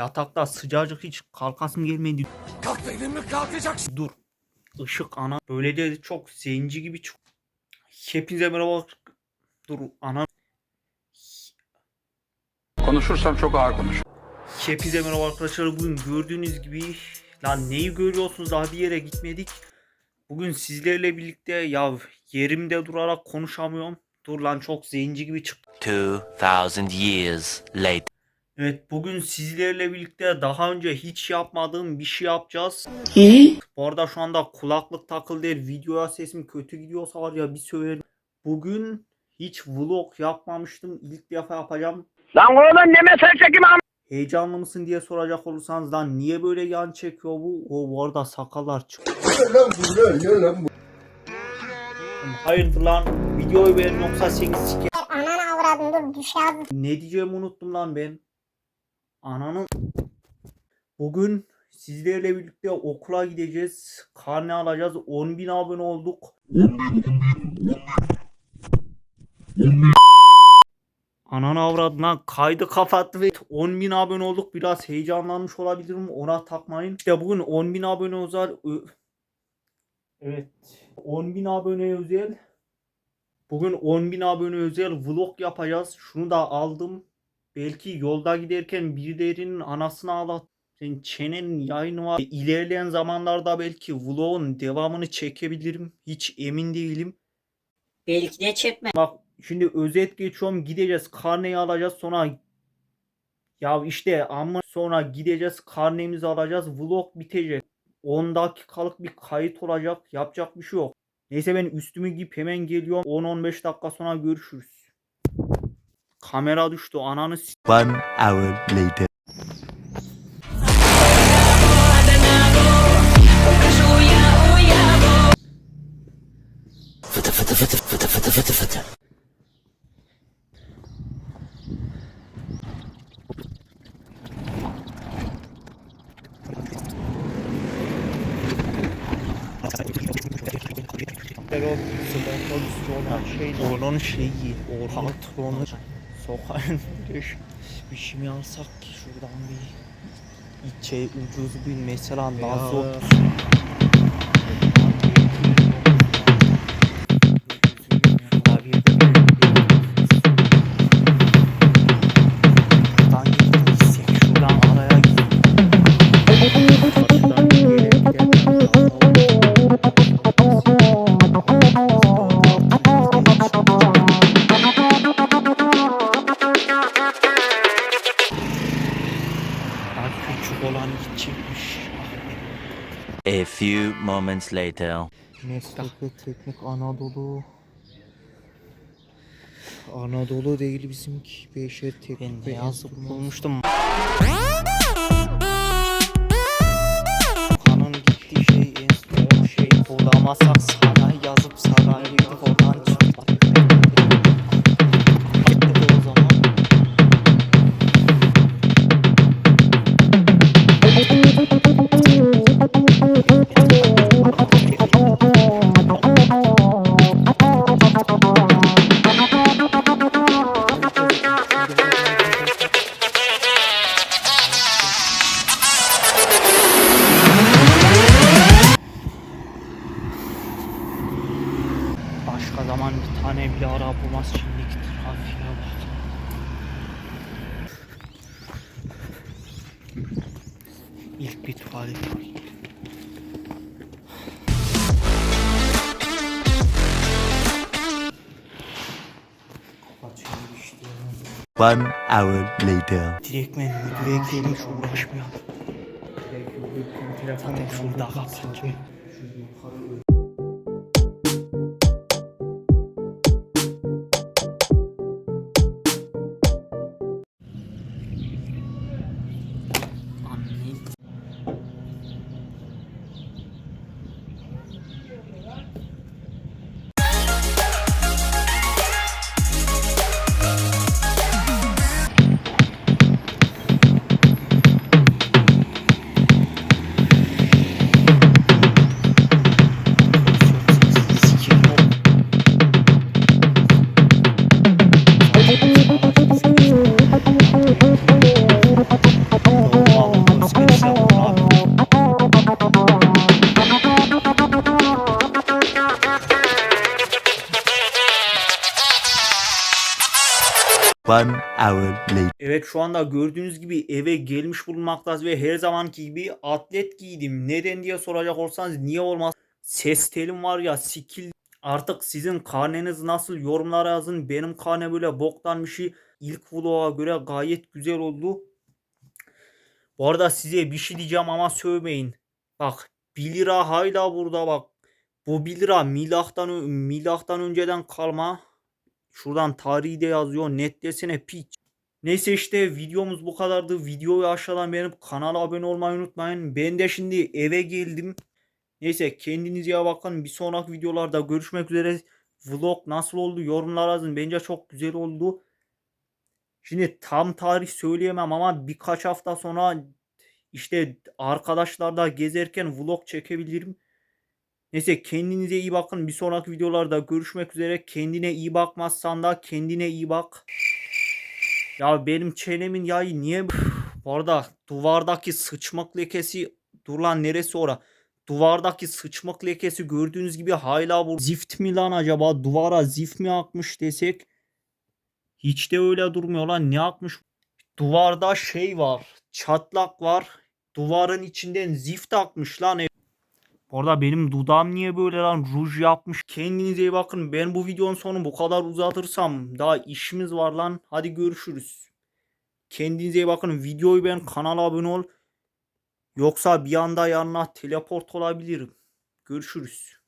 Yatakta sıcacık hiç kalkasım gelmedi. Kalk dedim mi kalkacaksın. Dur. Işık ana. Böyle de çok zenci gibi çok. Hepinize merhaba. Dur ana. Konuşursam çok ağır konuş. Hepinize merhaba arkadaşlar. Bugün gördüğünüz gibi lan neyi görüyorsunuz daha bir yere gitmedik. Bugün sizlerle birlikte ya yerimde durarak konuşamıyorum. Dur lan çok zenci gibi çıktı. 2,000 years later. Evet bugün sizlerle birlikte daha önce hiç yapmadığım bir şey yapacağız. Bu arada şu anda kulaklık takılı değil. Videoya sesim kötü gidiyorsa var ya bir söylerim. Bugün hiç vlog yapmamıştım. İlk defa yapacağım. Lan oğlum ne mesaj çekim am- Heyecanlı mısın diye soracak olursanız lan niye böyle yan çekiyor bu? O bu arada sakallar çıktı. Hayırdır lan? Videoyu beğen yoksa seni sike... Ananı avradın dur düşer. Ne diyeceğimi unuttum lan ben. Ananın... Bugün sizlerle birlikte okula gideceğiz. Karne alacağız. 10.000 abone olduk. Ananı avradına kaydı kapattı ve 10.000 abone olduk. Biraz heyecanlanmış olabilirim. Ona takmayın. İşte bugün 10.000 abone özel... Evet. 10.000 abone özel. Bugün 10.000 abone özel vlog yapacağız. Şunu da aldım. Belki yolda giderken birilerinin anasını ağlat. Senin çenenin yayını var. İlerleyen zamanlarda belki vlogun devamını çekebilirim. Hiç emin değilim. Belki de çekme. Bak şimdi özet geçiyorum. Gideceğiz karneyi alacağız sonra ya işte ama sonra gideceğiz karnemizi alacağız. Vlog bitecek. 10 dakikalık bir kayıt olacak. Yapacak bir şey yok. Neyse ben üstümü giyip hemen geliyorum. 10-15 dakika sonra görüşürüz. Kamera düştü ananı s- One hour later. Fıtı fıtı fıtı fıtı fıtı fıtı fıtı. Onun şeyi, o patronu sokağın bir bir şey mi alsak ki şuradan bir içe ucuz bir mesela nazo olan gidecekmiş. A few moments later. Meslek ve Teknik Anadolu. Anadolu değil bizimki. Beşer Teknik Ben yazıp bulmuştum. Kanın gittiği şey en son şey. Bulamazsak Başka zaman bir tane bile ara bulmaz şimdiki trafiğe bak. İlk bir tuvalet var. One hour later. Direktmen müdüre gelmiş uğraşmayalım. Zaten şurada kapatacağım. One hour later. Evet şu anda gördüğünüz gibi eve gelmiş bulunmaktayız ve her zamanki gibi atlet giydim. Neden diye soracak olsanız niye olmaz? Ses telim var ya skill. Artık sizin karneniz nasıl yorumlara yazın. Benim karne böyle boktan bir şey. İlk vloga göre gayet güzel oldu. Bu arada size bir şey diyeceğim ama sövmeyin. Bak 1 lira hala burada bak. Bu 1 lira milattan, ö- milattan önceden kalma. Şuradan tarihi de yazıyor. Net desene piç. Neyse işte videomuz bu kadardı. Videoyu aşağıdan beğenip kanala abone olmayı unutmayın. Ben de şimdi eve geldim. Neyse kendinize iyi bakın. Bir sonraki videolarda görüşmek üzere. Vlog nasıl oldu yorumlara yazın. Bence çok güzel oldu. Şimdi tam tarih söyleyemem ama birkaç hafta sonra işte arkadaşlarla gezerken vlog çekebilirim. Neyse kendinize iyi bakın. Bir sonraki videolarda görüşmek üzere. Kendine iyi bakmazsan da kendine iyi bak. Ya benim çenemin yayı niye bu arada duvardaki sıçmak lekesi dur lan neresi ora? Duvardaki sıçmak lekesi gördüğünüz gibi hala bu zift mi lan acaba duvara zift mi akmış desek hiç de öyle durmuyor lan ne akmış duvarda şey var çatlak var duvarın içinden zift akmış lan bu arada benim dudağım niye böyle lan ruj yapmış. Kendinize iyi bakın. Ben bu videonun sonu bu kadar uzatırsam daha işimiz var lan. Hadi görüşürüz. Kendinize iyi bakın. Videoyu ben kanala abone ol. Yoksa bir anda yanına teleport olabilirim. Görüşürüz.